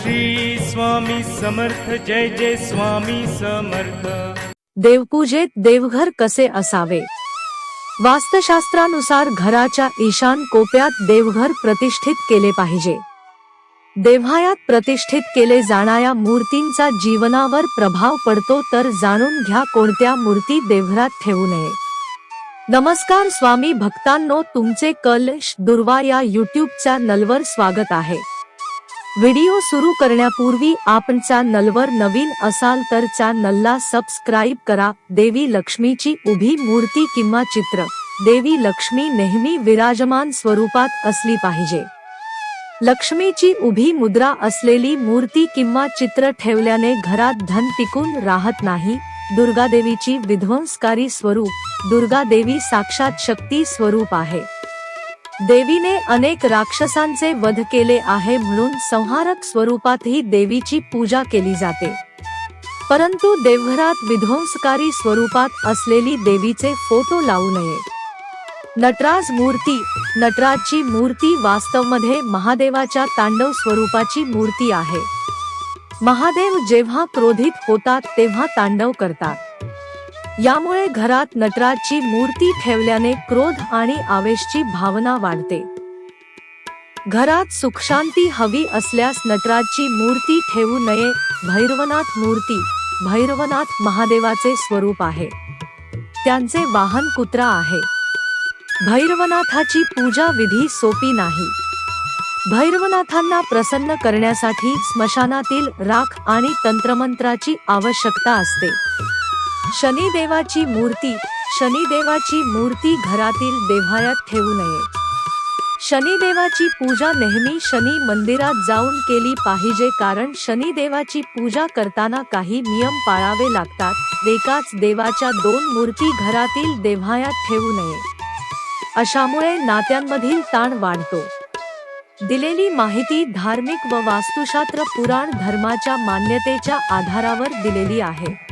श्री स्वामी समर्थ जय जय स्वामी समर्थ. देवपूजेत देवघर कसे असावे? वास्तुशास्त्रानुसार घराच्या ईशान कोप्यात देवघर प्रतिष्ठित केले पाहिजे. देव्हायात प्रतिष्ठित केले जाणाऱ्या मूर्तींचा जीवनावर प्रभाव पडतो तर जाणून घ्या कोणत्या मूर्ती देवघरात ठेवू नये. नमस्कार स्वामी भक्तांनो तुमचे कलश दुर्वा या युट्यूब नलवर स्वागत आहे. व्हिडिओ सुरू करण्यापूर्वी आपण चॅनलवर नवीन असाल तर चॅनलला सबस्क्राईब करा. देवी लक्ष्मीची उभी मूर्ती किंवा चित्र. देवी लक्ष्मी नेहमी विराजमान स्वरूपात असली पाहिजे. लक्ष्मीची उभी मुद्रा असलेली मूर्ती किंवा चित्र ठेवल्याने घरात धन टिकून राहत नाही. दुर्गादेवीची विध्वंसकारी स्वरूप. दुर्गादेवी साक्षात शक्ती स्वरूप आहे. देवीने अनेक राक्षसांचे वध केले आहे म्हणून संहारक स्वरूपातही देवीची पूजा केली जाते. परंतु देवघरात विध्वंसकारी स्वरूपात असलेली देवीचे फोटो लावू नये. नटराज मूर्ती नटराजची मूर्ती वास्तवमध्ये महादेवाच्या तांडव स्वरूपाची मूर्ती आहे. महादेव जेव्हा क्रोधित होतात तेव्हा तांडव करतात. यामुळे घरात नटराजची मूर्ती ठेवल्याने क्रोध आणि आवेशची भावना वाढते. घरात सुखशांती हवी असल्यास नटराजची मूर्ती ठेवू नये. भैरवनाथ मूर्ती भैरवनाथ महादेवाचे स्वरूप आहे. त्यांचे वाहन कुत्रा आहे. भैरवनाथाची पूजा विधी सोपी नाही. भैरवनाथांना प्रसन्न करण्यासाठी स्मशानातील राख आणि तंत्रमंत्राची आवश्यकता असते. शनिदेवाची मूर्ती शनिदेवाची मूर्ती घरातील देव्हाऱ्यात ठेवू नये. शनिदेवाची पूजा नेहमी शनी मंदिरात जाऊन केली पाहिजे कारण शनिदेवाची पूजा करताना काही नियम पाळावे लागतात. एकाच देवाच्या दोन मूर्ती घरातील देव्हायात ठेवू नये. अशामुळे नात्यांमधील ताण वाढतो. दिलेली माहिती धार्मिक व वास्तुशास्त्र पुराण धर्माच्या मान्यतेच्या आधारावर दिलेली आहे.